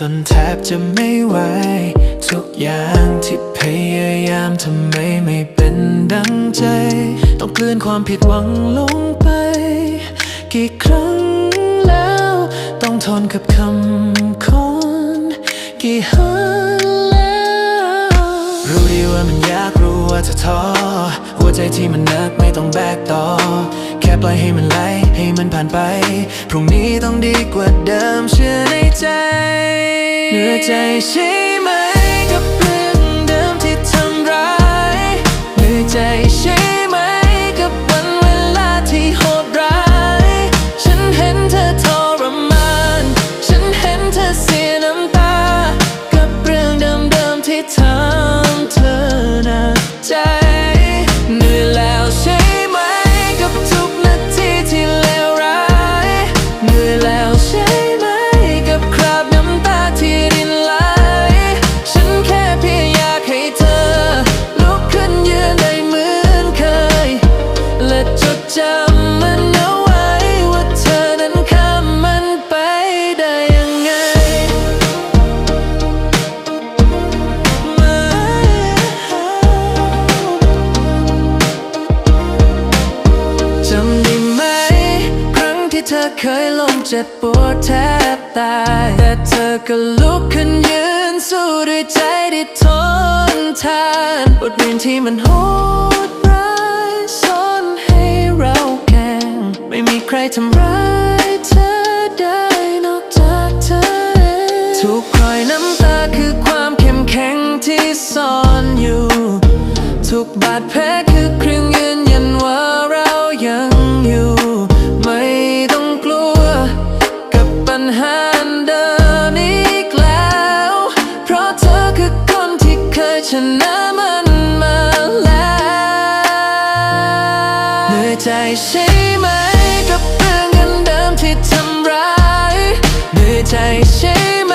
จนแทบจะไม่ไหว ทุกอย่างที่พยายามทำไมไม่เป็นดังใจ ต้องกลืนความผิดหวังลงไป กี่ครั้งแล้ว ต้องทนกับคำคนกี่หนแล้วรู้ดีว่ามันยากรู้ว่าจะท้อหัวใจที่มันนักไม่ต้องแบกต่อแค่ปล่อยให้มันไหลให้มันผ่านไป พรุ่งนี้ต้องดีกว่าเดิมเชื่อ ใจเหนือใจใช่ จำมันเอาไว้ว่าเธอนั้นข้ามมันไปได้ยังไงจำได้ไหม ครั้งที่เธอเคยล้มเจ็บปวดแทบตาย แต่เธอก็ลุกขึ้นยืนสู้ด้วยใจที่ทนทานบทเรียนที่มันโหด ใครทำร้ายเธอได้นอกจากเธอเองถูกคอยน้ำตาคือความเข้มแข็งที่ซ่อนอยู่ ทุกบาดแผลคือเครื่องยืนยันว่าเรายังอยู่ ไม่ต้องกลัวกับปัญหาเดิมอีกแล้ว เพราะเธอคือคนที่เคยชนะมันมาแล้วเหนื่อยใจใช่ไหม ที่ทำร้ายเหนื่อยใจใช่ไหม